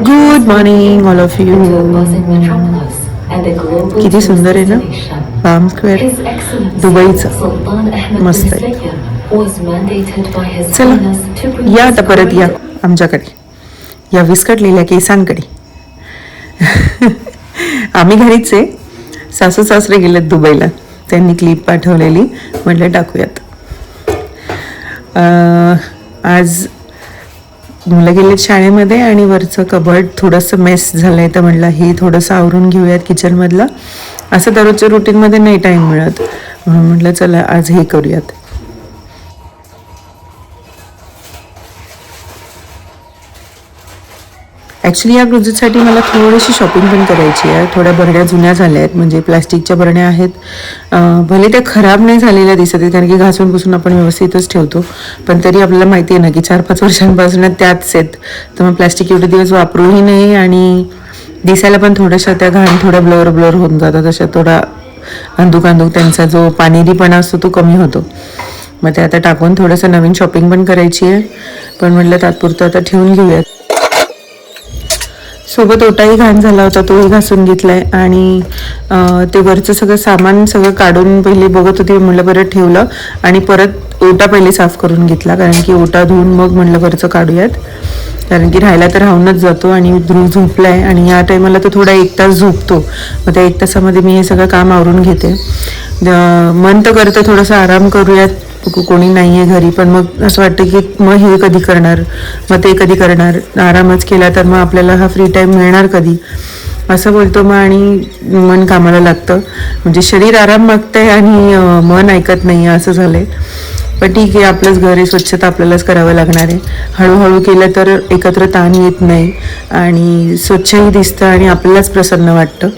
Good morning all of you किती सुंदर आहे ना पाम स्क्वेअर दुबईचं मस्त आहे चला या आता परत या आमच्याकडे या विस्कटलेल्या केसांकडे आम्ही घरीच आहे सासू सासरे गेलेत दुबईला त्यांनी क्लिप पाठवलेली म्हटलं टाकूयात आज मुलं गेलेत शाळेमध्ये आणि वरचं कबड थोडंसं मेस झालं आहे तर म्हटलं हे थोडंसं आवरून घेऊयात किचनमधलं असं दररोजच्या रुटीनमध्ये नाही टाईम मिळत. म्हणून म्हटलं चला आज हे करूयात. ॲक्च्युली या प्रोजेक्टसाठी मला थोडीशी शॉपिंग पण करायची आहे. थोड्या बरण्या जुन्या झाल्या आहेत. म्हणजे प्लास्टिकच्या बरण्या आहेत. भले त्या खराब नाही झालेल्या दिसत आहेत कारण की घासून पुसून आपण व्यवस्थितच ठेवतो. पण तरी आपल्याला माहिती आहे ना की चार पाच वर्षांपासून त्याच आहेत. तर मग प्लास्टिक एवढे दिवस वापरूही नाही आणि दिसायला पण थोड्याशा त्या घाण थोड्या ब्लर ब्लर होऊन जातात. अशा थोडा अंदूक अंदूक त्यांचा जो पाणीरीपणा असतो तो कमी होतो. मग ते आता टाकून थोडंसं नवीन शॉपिंग पण करायची आहे. पण म्हटलं तात्पुरतं आता ठेवून घेऊयात. सोबत ओटाही घाण झाला होता तोही घासून घेतलाय. आणि ते वरचं सगळं सामान सगळं काढून पहिले बघत होते म्हणलं बरं ठेवलं. आणि परत ओटा पहिले साफ करून घेतला कारण की ओटा धुवून मग म्हणलं वरचं काढूयात. कारण की राहायला तर राहूनच जातो आणि ध्रुव झोपलाय. आणि या टायमाला तो थोडा एक तास झोपतो. मग त्या एक तासामध्ये मी हे सगळं काम आवरून घेते. मन तर करतं थोडंसं आराम करूयात. कोणी नाही आहे घरी पण मग असं वाटतं की मग हे कधी करणार? मग ते कधी करणार? आरामच केला तर मग आपल्याला हा फ्री टाईम मिळणार कधी? असं बोलतो मग आणि मन कामाला लागतं. म्हणजे शरीर आराम मागतंय आणि मन ऐकत नाही असं झालंय. पण ठीक आहे आपलंच घर आहे स्वच्छता आपल्यालाच करावं लागणार आहे. हळूहळू केलं तर एकत्र ताण येत नाही आणि स्वच्छही दिसतं आणि आपल्यालाच प्रसन्न वाटतं.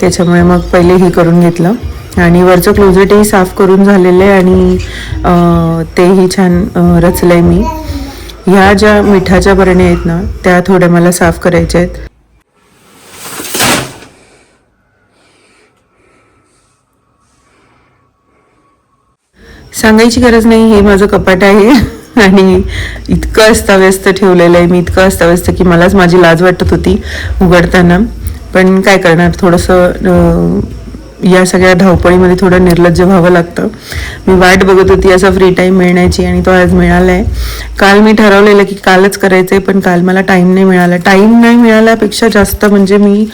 त्याच्यामुळे मग पहिले हे करून घेतलं. आणि वरचं क्लोजेटही साफ करून झालेलं आहे आणि तेही छान रचलं आहे मी. ह्या ज्या मिठाच्या बरण्या आहेत ना त्या थोड्या मला साफ करायच्या आहेत. सांगायची गरज नाही हे माझं कपाट आहे. आणि इतकं अस्ताव्यस्त ठेवलेलं आहे मी इतकं अस्ताव्यस्त की मलाच माझी लाज वाटत होती उघडताना. पण काय करणार थोडंसं अं, या सगळ्या धावपळीमध्ये थोडं निर्लज्ज व्हावं लागतं. मी वाट बघत होती असा फ्री टाईम मिळण्याची आणि तो आज मिळाला आहे काल मी ठरवलेलं की कालच करायचं आहे पण काल मला टाईम नाही मिळाला. टाईम नाही मिळाल्यापेक्षा जास्त म्हणजे मी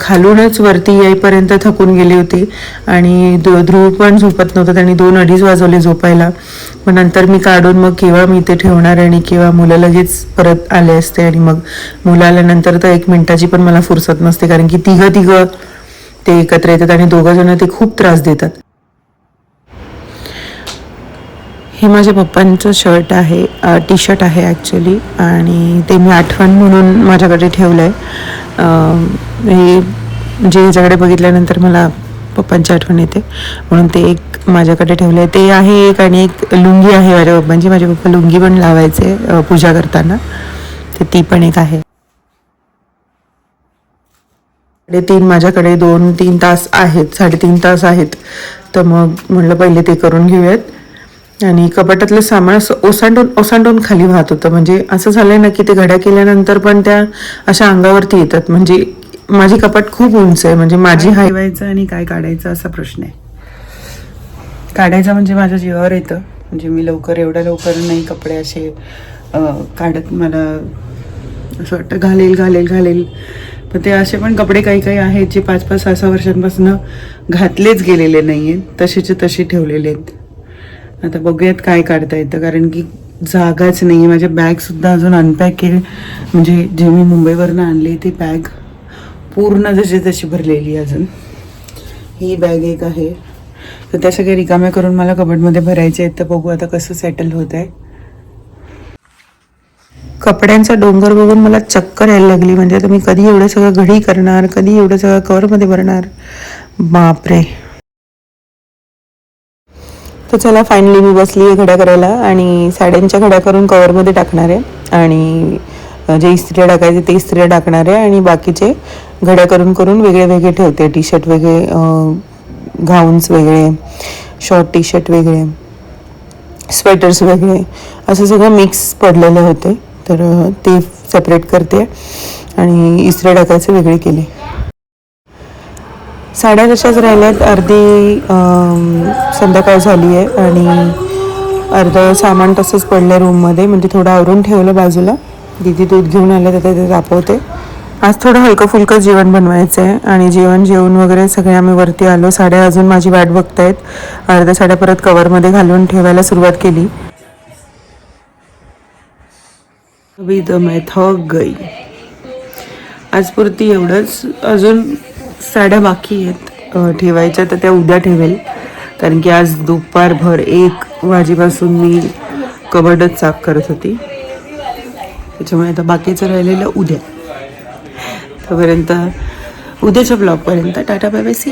खालूनच वरती येईपर्यंत थकून गेली होती. आणि ध्रुव पण झोपत नव्हतं त्यांनी दोन अडीच वाजवले झोपायला. मग नंतर मी काढून मग केव्हा मी ते ठेवणार आणि केव्हा मुलं लगेच परत आले असते आणि मग मुलं आल्यानंतर तर एक मिनिटाची पण मला फुरसत नसते कारण की तिघं तिघं ते एकत्र येतात आणि दोघं जण ते खूप त्रास देतात. हे माझ्या पप्पांचं शर्ट आहे टी शर्ट आहे ॲक्च्युली आणि ते मी आठवण म्हणून माझ्याकडे ठेवलं आहे हे म्हणजे ह्याच्याकडे बघितल्यानंतर मला पप्पांची आठवण येते. म्हणून ते एक माझ्याकडे ठेवलं आहे ते आहे एक आणि एक लुंगी आहे माझ्या पप्पांची. माझे पप्पा लुंगी पण लावायचे पूजा करताना. तर ती पण एक आहे. तीन माझ्याकडे दोन तीन तास आहेत साडेतीन तास आहेत. तर मग म्हटलं पहिले ते करून घेऊयात. आणि कपाटातलं सामान असं ओसांडून ओसांडून खाली वाहत होतं. म्हणजे असं झालंय ना की ते घड्या केल्यानंतर पण त्या अशा अंगावरती येतात. म्हणजे माझी कपाट खूप उंच आहे. म्हणजे माझी हाय ठेवायचं आणि काय काढायचं असा प्रश्न आहे. काढायचं म्हणजे माझ्या जीवावर येतं. म्हणजे मी लवकर एवढ्या लवकर नाही कपडे असे काढत. मला असं वाटतं घालेल घालेल घालेल. पण ते असे पण कपडे काही काही आहेत जे पाच पाच सहा सहा वर्षांपासून घातलेच गेलेले नाही आहेत तसेचे तसे ठेवलेले आहेत. आता बघूयात काय काढता येतं. कारण की जागाच नाही आहे माझ्या बॅगसुद्धा अजून अनपॅक केली. म्हणजे जे मी मुंबईवरनं आणली ती बॅग पूर्ण जशी तशी भरलेली आहे अजून. ही बॅग एक आहे. तर त्या सगळ्या रिकाम्या करून मला कबडमध्ये भरायचे आहेत. तर बघू आता कसं सेटल होत आहे कपड्यांचा डोंगर बघून मला चक्कर यायला लागली. म्हणजे आता मी कधी एवढं सगळं घडी करणार कधी एवढं सगळं कवरमध्ये भरणार? बापरे. तर चला फायनली मी बसली आहे घड्या करायला आणि साड्यांच्या घड्या करून कवरमध्ये टाकणार आहे. आणि जे इस्त्र्या टाकायचे ते इस्त्री टाकणार आहे आणि बाकीचे घड्या करून करून वेगळे वेगळे ठेवते. टी शर्ट वेगळे गाऊन्स वेगळे शॉर्ट टी शर्ट वेगळे स्वेटर्स वेगळे असं सगळं मिक्स पडलेले होते. तर ते सेपरेट करते आणि इस्त्रे डाकायचे वेगळे केले. साड्या तशाच राहिल्यात. अर्धी संध्याकाळ झाली आहे आणि अर्धं सामान तसंच पडलं रूममध्ये म्हणजे थोडं आवरून ठेवलं बाजूला. दिदी दूध घेऊन आलं तर ते तापवते. आज थोडं हलकं फुलकं जेवण बनवायचं आहे आणि जेवण जेवण वगैरे सगळे आम्ही वरती आलो. साड्या अजून माझी वाट बघतायत. अर्ध्या साड्या परत कवरमध्ये घालून ठेवायला सुरुवात केली. अभी तर मैं थक गई। आज पुरती एवढंच. अजून साड्या बाकी आहेत ठेवायच्या तर त्या उद्या ठेवेल. कारण की आज दुपारभर एक वाजेपासून मी कबडच चाक करत होती. त्याच्यामुळे आता बाकीचं राहिलेलं उद्या. तोपर्यंत उद्याच्या ब्लॉगपर्यंत टाटा बाय बाय सी